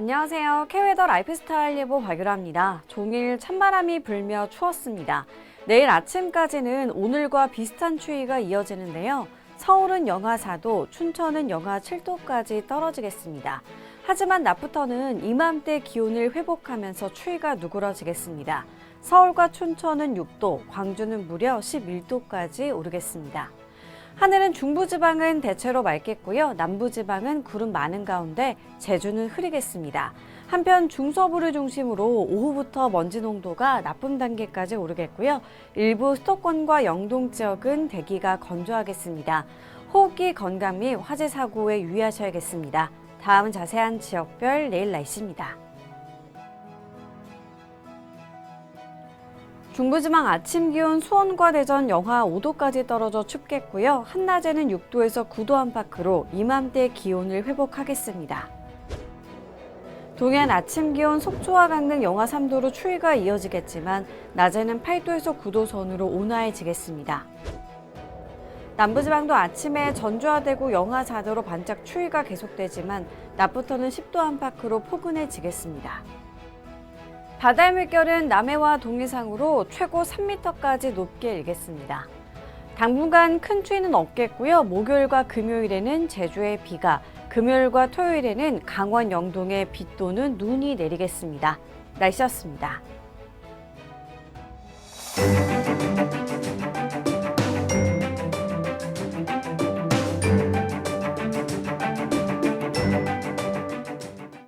안녕하세요. 캐웨더 라이프스타일 예보 발표합니다. 종일 찬바람이 불며 추웠습니다. 내일 아침까지는 오늘과 비슷한 추위가 이어지는데요. 서울은 영하 4도, 춘천은 영하 7도까지 떨어지겠습니다. 하지만 낮부터는 이맘때 기온을 회복하면서 추위가 누그러지겠습니다. 서울과 춘천은 6도, 광주는 무려 11도까지 오르겠습니다. 하늘은 중부지방은 대체로 맑겠고요. 남부지방은 구름 많은 가운데 제주는 흐리겠습니다. 한편 중서부를 중심으로 오후부터 먼지 농도가 나쁨 단계까지 오르겠고요. 일부 수도권과 영동 지역은 대기가 건조하겠습니다. 호흡기 건강 및 화재 사고에 유의하셔야겠습니다. 다음은 자세한 지역별 내일 날씨입니다. 중부지방 아침 기온 수원과 대전 영하 5도까지 떨어져 춥겠고요. 한낮에는 6도에서 9도 안팎으로 이맘때 기온을 회복하겠습니다. 동해안 아침 기온 속초와 강릉 영하 3도로 추위가 이어지겠지만 낮에는 8도에서 9도 선으로 온화해지겠습니다. 남부지방도 아침에 전주와 대구 영하 4도로 반짝 추위가 계속되지만 낮부터는 10도 안팎으로 포근해지겠습니다. 바다의 물결은 남해와 동해상으로 최고 3m까지 높게 일겠습니다. 당분간 큰 추위는 없겠고요. 목요일과 금요일에는 제주에 비가, 금요일과 토요일에는 강원 영동에 비 또는 눈이 내리겠습니다. 날씨였습니다.